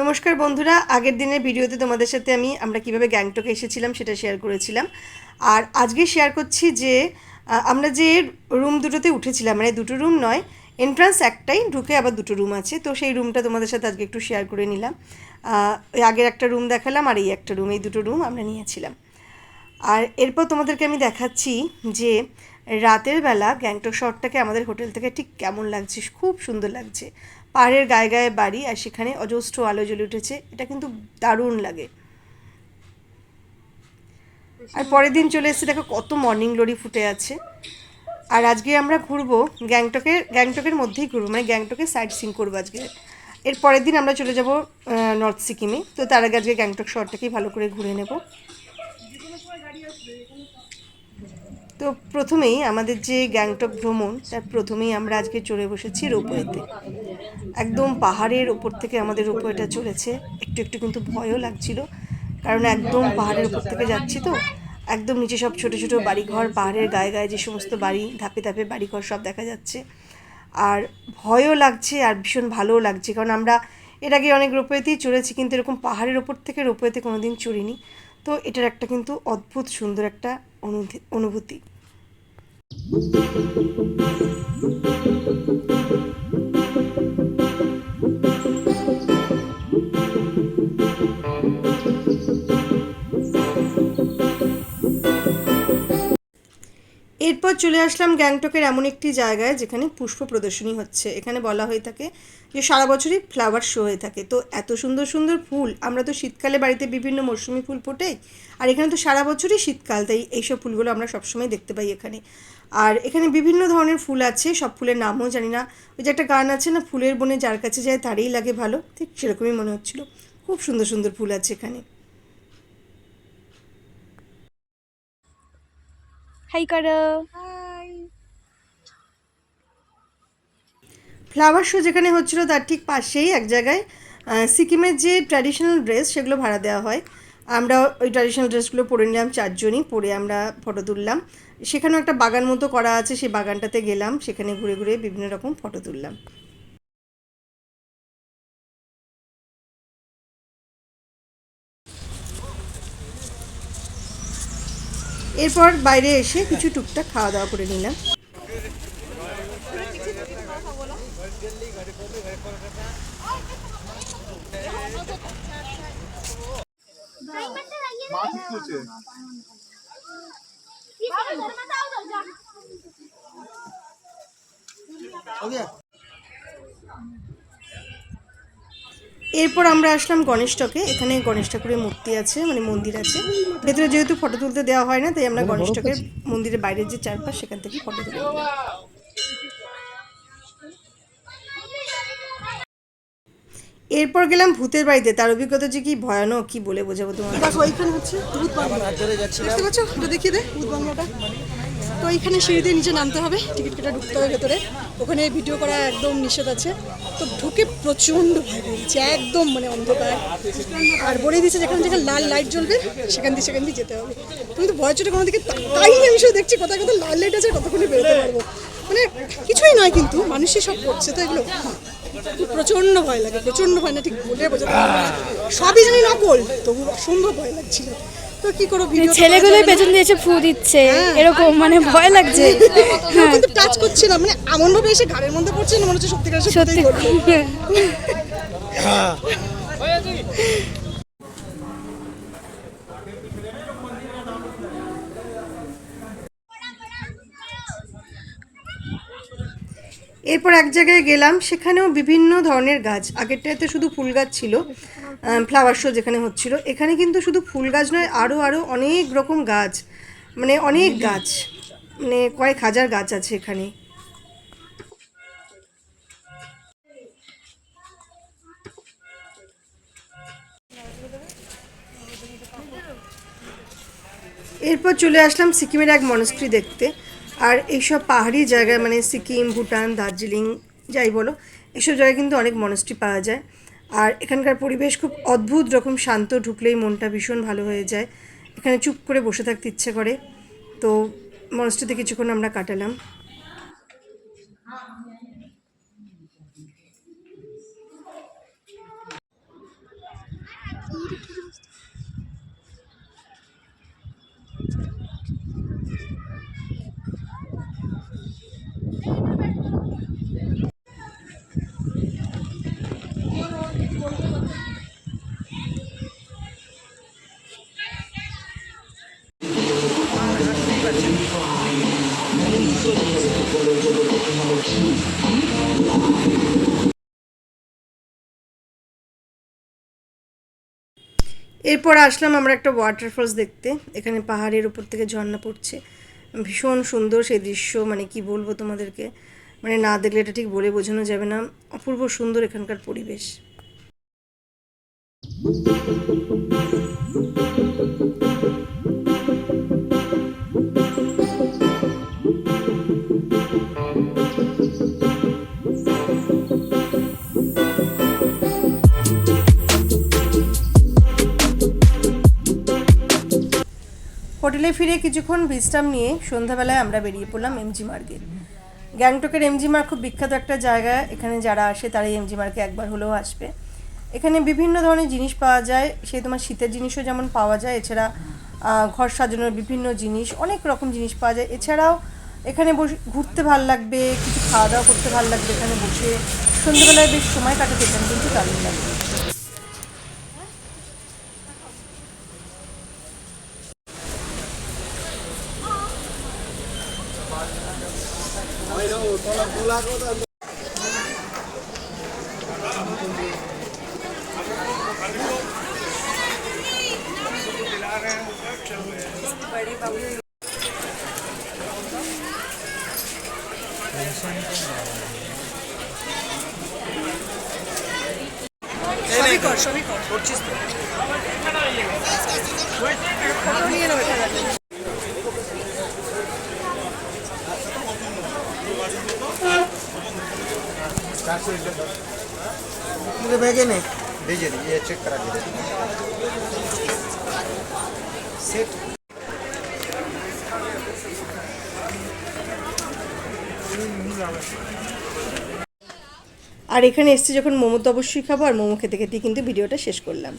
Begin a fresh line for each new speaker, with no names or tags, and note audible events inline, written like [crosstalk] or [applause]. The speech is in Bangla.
নমস্কার বন্ধুরা, আগের দিনের ভিডিওতে তোমাদের সাথে আমি, আমরা কীভাবে গ্যাংটকে এসেছিলাম সেটা শেয়ার করেছিলাম। আর আজকে শেয়ার করছি যে আমরা যে রুম দুটোতে উঠেছিলাম মানে দুটো রুম নয় এন্ট্রান্স একটাই, ঢুকে আবার দুটো রুম আছে। তো সেই রুমটা তোমাদের সাথে আজকে একটু শেয়ার করে নিলাম। আগের একটা রুম দেখালাম, আর এই একটা রুম এই দুটো রুম আমরা নিয়েছিলাম। আর এরপর তোমাদেরকে আমি দেখাচ্ছি যে, রাতের বেলা গ্যাংটক শহরটাকে আমাদের হোটেল থেকে ঠিক কেমন লাগছে, খুব সুন্দর লাগছে। পাহাড়ের গায়ে গায়ে বাড়ি আর সেখানে অজস্র আলো জ্বলে উঠেছে। এটা কিন্তু দারুণ লাগে। আর পরের দিন চলে এসেছে দেখো কত মর্নিং গ্লোরি ফুটে আছে। আর আজকে আমরা ঘুরবো গ্যাংটকের গ্যাংটকের মধ্যেই ঘুরবো মানে গ্যাংটকে সাইড সিং করব আজকে। এর পরের দিন আমরা চলে যাব নর্থ সিকিমে। তো তার আগে আজকে গ্যাংটক শহরটাকেই ভালো করে ঘুরে নেব। তো প্রথমেই আমাদের যে গ্যাংটক ভ্রমণ তার প্রথমেই আমরা আজকে চলে বসেছি রোপওয়েতে। একদম পাহাড়ের ওপর থেকে আমাদের রোপওয়েটা চলেছে। একটু একটু কিন্তু ভয়ও লাগছিল, কারণ একদম পাহাড়ের ওপর থেকে যাচ্ছি তো। একদম নিচে সব ছোট ছোট বাড়িঘর, পাহাড়ের গায়ে গায়ে যে সমস্ত বাড়ি, ধাপে ধাপে বাড়িঘর সব দেখা যাচ্ছে। আর ভয়ও লাগছে আর ভীষণ ভালোও লাগছে, কারণ আমরা এর আগে অনেক রোপওয়েতেই চড়েছি, কিন্তু এরকম পাহাড়ের ওপর থেকে রোপওয়েতে কোনো দিন চড়িনি। তো এটার একটা কিন্তু অদ্ভুত সুন্দর একটা অনুভূতি- চলে আসলাম গ্যাংটকের এমন একটি জায়গায় যেখানে পুষ্প প্রদর্শনী হচ্ছে। এখানে বলা হয়ে থাকে যে সারা বছরই ফ্লাওয়ার শো হয়ে থাকে। তো এত সুন্দর সুন্দর ফুল আমরা তো শীতকালে বাড়িতে বিভিন্ন মরশুমি ফুল ফোটে আর এখানে তো সারা বছরই শীতকাল তাই এইসব ফুলগুলো আমরা সবসময় দেখতে পাই এখানে। আর এখানে বিভিন্ন ধরনের ফুল আছে সব ফুলের নামও জানি না। ওই যে একটা গান আছে না ফুলের বনে যার কাছে যায় তারই লাগে ভালো ঠিক সেরকমই মনে হচ্ছিল। খুব সুন্দর সুন্দর ফুল আছে এখানে।
হাই করো
ফ্লাওয়ার শো যেখানে হচ্ছিল তার ঠিক পাশেই এক জায়গায় সিকিমের যে ট্র্যাডিশনাল ড্রেস সেগুলো ভাড়া দেওয়া হয়, আমরা ওই ট্র্যাডিশনাল ড্রেসগুলো পরে নিলাম চারজনই, পরে আমরা ফটো তুললাম। সেখানেও একটা বাগান মতো করা আছে, সেই বাগানটাতে গেলাম, সেখানে ঘুরে ঘুরে বিভিন্ন রকম ফটো তুললাম। এরপর বাইরে এসে কিছু টুকটাক খাওয়া দাওয়া করে নিলাম। এরপর আমরা আসলাম গণেশ টকে এখানে গণেশ ঠাকুরের মূর্তি আছে মানে মন্দির আছে। ভেতরে যেহেতু ফটো তুলতে দেওয়া হয় না তাই আমরা গণেশ টকের মন্দিরের বাইরের যে চারপাশ সেখান থেকে ফটো তুলে। এরপর গেলাম ভূতের বাড়িতে। তার অভিজ্ঞতা যে কি ভয়ানক, কি বলে বোঝাবো তোমার
দেখো এইখানে হচ্ছে ভূত বাংলাটা। তো এইখানে সিঁড়ি দিয়ে নিচে নামতে হবে, টিকিট কেটে ঢুকতে হবে ভেতরে। ওখানে ভিডিও করা একদম নিষেধ আছে। তো ঢুকে প্রচণ্ড ভয় পেয়েছে একদম মানে অন্ধকার। আর বলে দিয়েছে যেখানে যেখানে লাল লাইট জ্বলবে, সেখান দিয়ে সেখান দিয়ে যেতে হবে। তুমি তো ভয় চোটে কোনো দিকে তাই আমি শুধু দেখছি কোথায় কোথায় লাল লাইট আছে কতক্ষণে বেরোতে পারব। মানে কিছুই নয় কিন্তু, মানুষই সব করছে, তো এগুলো প্রচণ্ড ভয় লাগে প্রচণ্ড ভয় না ঠিক বলে সবই জানি নকল তবু অসম্ভব ভয় লাগছিল। তো কি করো ভিডিও
ছেলেগুলো পেছন দিয়ে এসে ফু দিচ্ছে এরকম মানে ভয় লাগছে।
কিন্তু টাচ করছিলাম মানে এমন ভাবে এসে ঘাড়ের মধ্যে পড়ছে না মনে হচ্ছে সত্যিকার
সত্যি।
সত্যি [laughs]
এরপর এক জায়গায় গেলাম, সেখানেও বিভিন্ন ধরনের গাছ। আগেরটাতে শুধু ফুল গাছ ছিল ফ্লাওয়ার শো যেখানে হচ্ছিল। এখানে কিন্তু শুধু ফুল গাছ নয় আরও আরও অনেক রকম গাছ মানে অনেক গাছ মানে কয়েক হাজার গাছ আছে এখানে। এরপর চলে আসলাম সিকিমের এক মনস্ট্রি দেখতে। আর এইসব পাহাড়ি জায়গায় মানে সিকিম, ভুটান, দার্জিলিং, যাই বলো এসব জায়গায় কিন্তু অনেক মনস্ট্রি পাওয়া যায়। আর এখানকার পরিবেশ খুব অদ্ভুত রকম, শান্ত ঢুকলেই মনটা ভীষণ ভালো হয়ে যায়। এখানে চুপ করে বসে থাকতে ইচ্ছে করে। তো মনস্ট্রিতে কিছুক্ষণ আমরা কাটালাম। এরপর আসলাম আমরা একটা ওয়াটারফলস দেখতে। এখানে পাহাড়ের উপর থেকে ঝর্ণা পড়ছে। ভীষণ সুন্দর সেই দৃশ্য মানে কি বলব তোমাদেরকে? মানে না দেখলে এটা ঠিক বলে বোঝানো যাবে না। অপূর্ব সুন্দর এখানকার পরিবেশ। হোটেলে ফিরে কিছুক্ষণ বিশ্রাম নিয়ে সন্ধ্যাবেলায় আমরা বেরিয়ে পড়লাম এমজি মার্গে গ্যাংটকের এমজি মার্গ খুব বিখ্যাত একটা জায়গা। এখানে যারা আসে তারাই এমজি মার্গে একবার হলেও আসবে। এখানে বিভিন্ন ধরনের জিনিস পাওয়া যায়। সে তোমার শীতের জিনিসও যেমন পাওয়া যায়। এছাড়া ঘর সাজানোর বিভিন্ন জিনিস, অনেক রকম জিনিস পাওয়া যায়। এছাড়াও এখানে বসে ঘুরতে ভালো লাগবে, কিছু খাওয়া দাওয়া করতে ভালো লাগবে এখানে বসে। সন্ধ্যেবেলায় বেশ সময় কাটাতে এখানে কিন্তু দারুণ লাগবে
সবই কর সবই কর ফটো নিয়ে নেবে তাহলে।
मुझे भेजे नहीं भेजे नहीं ये चेक करा दीजिए सेट
আর এখানে এসছি যখন মোমো তো অবশ্যই খাবো আর মোমো খেতে খেতেই কিন্তু ভিডিওটা শেষ করলাম